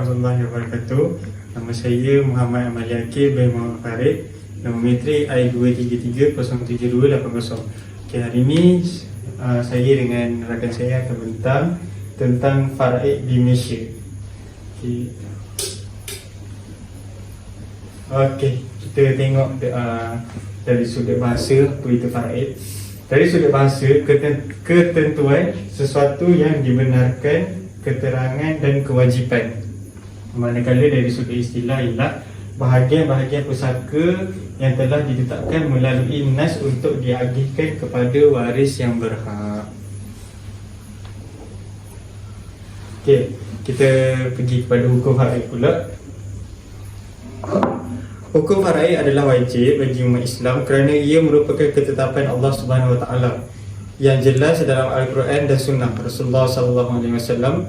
Warahmatullahi wabarakatuh Nama saya Muhammad Amali Akil bin Muhammad Farid Nombor metrik I233-07280 okay, Hari ini uh, saya dengan rakan saya akan bentang Tentang Faraid di Malaysia okay. Kita tengok uh, dari sudut bahasa apa itu faraid. Dari sudut bahasa keten- ketentuan sesuatu yang dibenarkan, keterangan dan kewajipan. Manakala dari sudut istilah ialah bahagian-bahagian pusaka yang telah ditetapkan melalui nas untuk diagihkan kepada waris yang berhak. Okey, kita pergi kepada hukum faraid pula. Hukum faraid adalah wajib bagi umat Islam kerana ia merupakan ketetapan Allah Subhanahu Wa Taala yang jelas dalam Al-Quran dan Sunnah Rasulullah Sallallahu Alaihi Wasallam.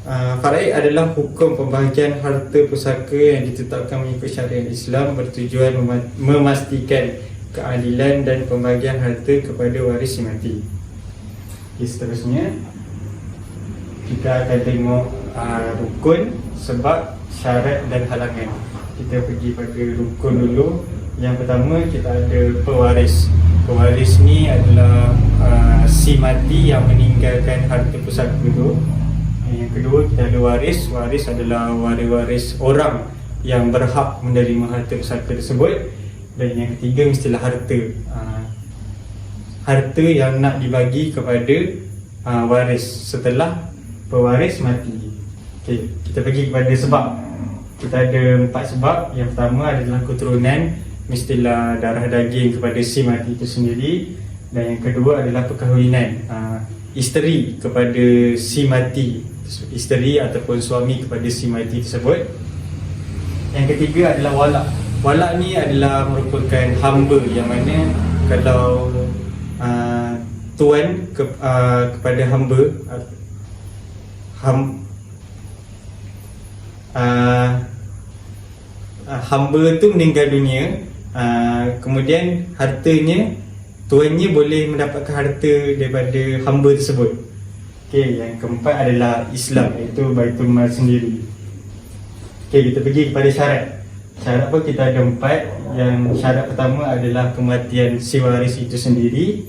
Uh, Faraid adalah hukum pembahagian harta pusaka yang ditetapkan mengikut syariat Islam bertujuan mema- memastikan keadilan dan pembahagian harta kepada waris yang mati. Okay, seterusnya kita akan tengok uh, rukun, sebab, syarat dan halangan. Kita pergi pada rukun dulu. Yang pertama kita ada pewaris. Pewaris ni adalah uh, si mati yang meninggalkan harta pusaka itu. Yang kedua kita ada waris. Waris adalah waris-waris orang yang berhak menerima harta pusaka tersebut. Dan yang ketiga mestilah harta. Uh, harta yang nak dibagi kepada uh, waris setelah pewaris mati. Okey, kita pergi kepada sebab. Kita ada empat sebab. Yang pertama adalah keturunan mestilah darah daging kepada si mati itu sendiri. Dan yang kedua adalah perkahwinan. Uh, isteri kepada si mati, isteri ataupun suami kepada si mati tersebut. Yang ketiga adalah walak. Walak ni adalah merupakan hamba yang mana kalau uh, tuan ke, uh, kepada hamba uh, ham, uh, uh, hamba tu meninggal dunia uh, kemudian hartanya tuannya boleh mendapatkan harta daripada hamba tersebut Okey, yang keempat adalah Islam iaitu Baitul Mal sendiri. Okey, kita pergi kepada syarat. Syarat apa kita ada empat. Yang syarat pertama adalah kematian si waris itu sendiri.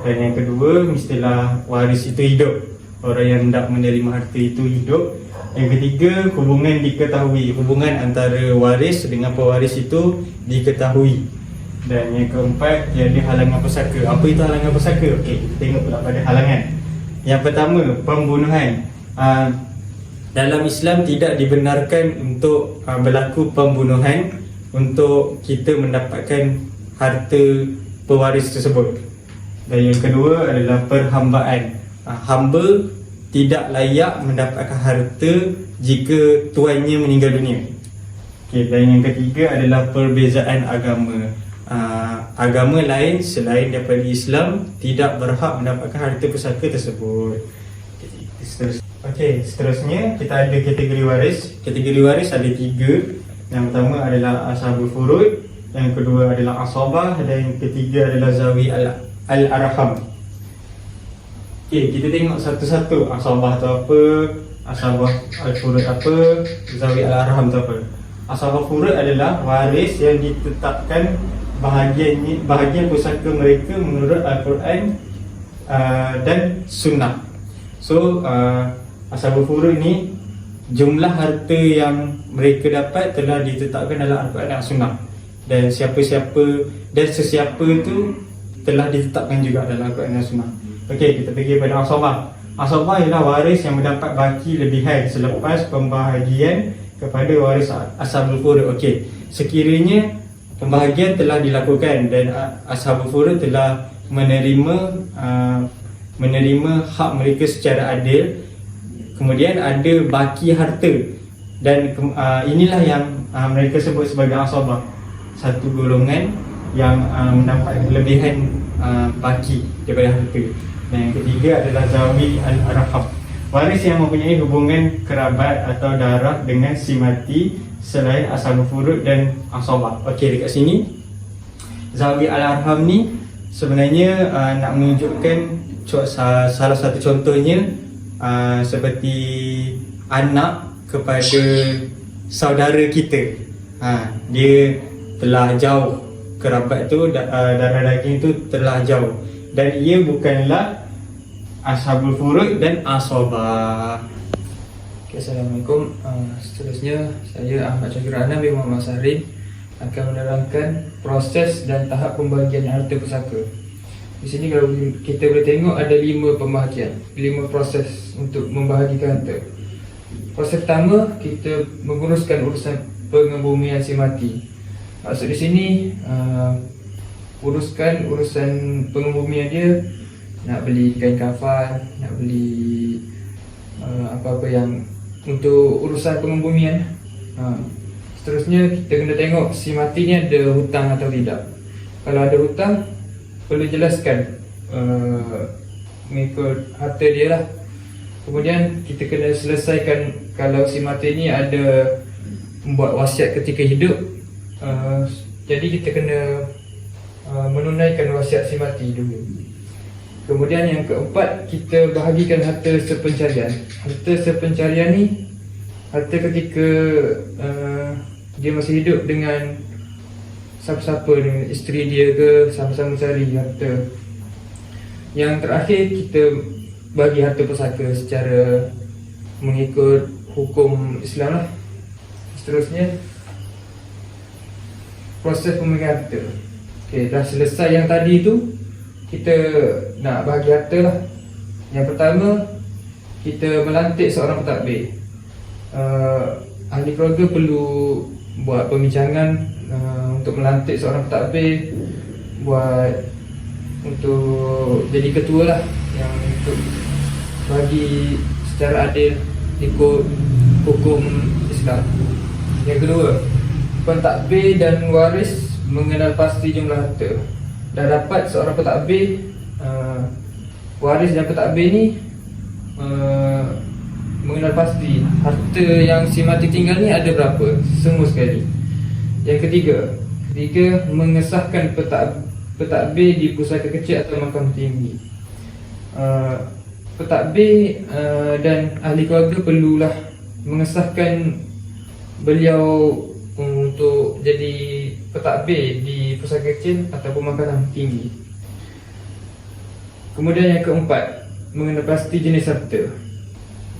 Dan yang kedua, mestilah waris itu hidup. Orang yang hendak menerima harta itu hidup. Yang ketiga, hubungan diketahui. Hubungan antara waris dengan pewaris itu diketahui. Dan yang keempat, ada halangan pesaka. Apa itu halangan pesaka? Okey, kita tengok pula pada halangan. Yang pertama, pembunuhan. Uh, dalam Islam tidak dibenarkan untuk uh, berlaku pembunuhan untuk kita mendapatkan harta pewaris tersebut. Dan yang kedua adalah perhambaan. Uh, hamba tidak layak mendapatkan harta jika tuannya meninggal dunia. Okay, dan yang ketiga adalah perbezaan agama. Uh, agama lain selain daripada Islam tidak berhak mendapatkan harta pusaka tersebut. Okey, seterusnya kita ada kategori waris. Kategori waris ada tiga. Yang pertama adalah ashabul furud, yang kedua adalah asabah dan yang ketiga adalah zawi al- al-arham. Okey, kita tengok satu-satu asabah tu apa, ashabah al-furud apa, zawi al-arham tu apa. Ashabah furud adalah waris yang ditetapkan bahagian bahagian pusaka mereka menurut Al-Quran uh, dan sunnah. So uh, ashabul furud ni jumlah harta yang mereka dapat telah ditetapkan dalam Al-Quran dan sunnah. Dan siapa-siapa dan sesiapa tu telah ditetapkan juga dalam Al-Quran dan sunnah. Okey, kita pergi pada ashabah. Ashabah ialah waris yang mendapat baki lebihan selepas pembahagian kepada waris ashabul furud. Okey, sekiranya pembahagian telah dilakukan dan ashabul furud telah menerima uh, menerima hak mereka secara adil. Kemudian ada baki harta dan uh, inilah yang uh, mereka sebut sebagai asabah. Satu golongan yang uh, mendapat kelebihan uh, baki daripada harta. Dan yang ketiga adalah zawi al-arham waris yang mempunyai hubungan kerabat atau darah dengan si mati selain ashabul furud dan asabah okey dekat sini zawi al-arham ni sebenarnya uh, nak menunjukkan salah satu contohnya uh, seperti anak kepada saudara kita. Ha, dia telah jauh kerabat tu uh, darah daging tu telah jauh dan ia bukanlah ashabul furud dan asobah. Okay, Assalamualaikum. Uh, seterusnya saya Ahmad Syakir Anam bin Muhammad Sahrin akan menerangkan proses dan tahap pembahagian harta pusaka. Di sini kalau kita boleh tengok ada lima pembahagian, lima proses untuk membahagikan harta. Proses pertama kita menguruskan urusan pengebumian si mati. Maksud di sini uh, uruskan urusan pengebumian dia nak beli kain kafan, nak beli uh, apa-apa yang untuk urusan pengebumian. Uh, seterusnya kita kena tengok si mati ni ada hutang atau tidak. Kalau ada hutang perlu jelaskan uh, mengikut harta dia lah. Kemudian kita kena selesaikan kalau si mati ni ada membuat wasiat ketika hidup uh, jadi kita kena uh, menunaikan wasiat si mati dulu. Kemudian yang keempat kita bahagikan harta sepencarian. Harta sepencarian ni harta ketika uh, dia masih hidup dengan siapa-siapa dengan isteri dia ke sama-sama cari harta. Yang terakhir kita bagi harta pusaka secara mengikut hukum Islam lah. Seterusnya proses pemilihan harta. Okey, dah selesai yang tadi tu kita nak bagi harta lah. Yang pertama kita melantik seorang pentadbir. Uh, ahli keluarga perlu buat pembincangan uh, untuk melantik seorang pentadbir buat untuk jadi ketua lah yang untuk bagi secara adil ikut hukum Islam. Yang kedua, pentadbir dan waris mengenal pasti jumlah harta. Dah dapat seorang pentadbir uh, waris dan pentadbir ni uh, mengenal pasti harta yang si mati tinggal ni ada berapa semua sekali. Yang ketiga, ketiga mengesahkan petak pentadbir di pusaka kecil atau mahkamah tinggi. Uh, pentadbir uh, dan ahli keluarga perlulah mengesahkan beliau untuk jadi pentadbir di pusaka kecil ataupun makanan tinggi. Kemudian yang keempat, mengenai pasti jenis harta.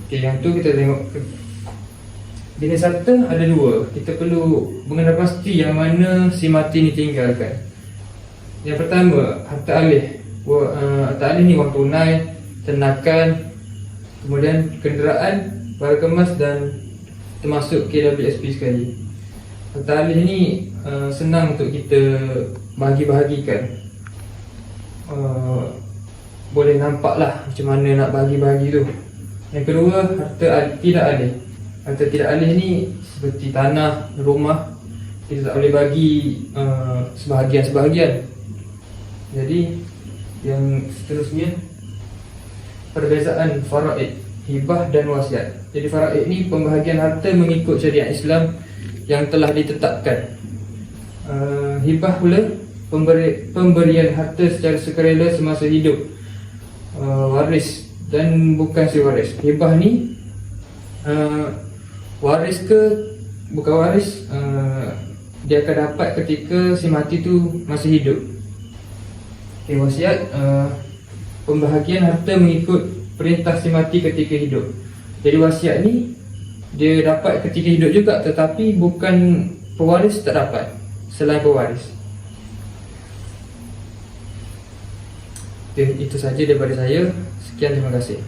Okey, yang tu kita tengok jenis harta ada dua. Kita perlu mengenai pasti yang mana si mati ni tinggalkan. Yang pertama, harta alih. Uh, Harta alih ni wang tunai, ternakan, kemudian kenderaan, barang kemas dan termasuk KWSP sekali. Harta alih ni uh, senang untuk kita bahagi-bahagikan. Uh, boleh nampak lah macam mana nak bahagi-bahagi tu. Yang kedua, harta tidak alih. Harta tidak alih ni seperti tanah, rumah, kita tak boleh bagi uh, sebahagian-sebahagian. Jadi, yang seterusnya perbezaan faraid, hibah dan wasiat. Jadi faraid ni pembahagian harta mengikut syariat Islam yang telah ditetapkan. Uh, hibah pula pemberi, pemberian harta secara sukarela semasa hidup uh, waris dan bukan si waris. Hibah ni uh, waris ke bukan waris uh, dia akan dapat ketika si mati tu masih hidup. Okay, wasiat uh, pembahagian harta mengikut perintah si mati ketika hidup. Jadi wasiat ni dia dapat ketika hidup juga tetapi bukan pewaris tak dapat selain pewaris. Okay, itu saja daripada saya. Sekian terima kasih.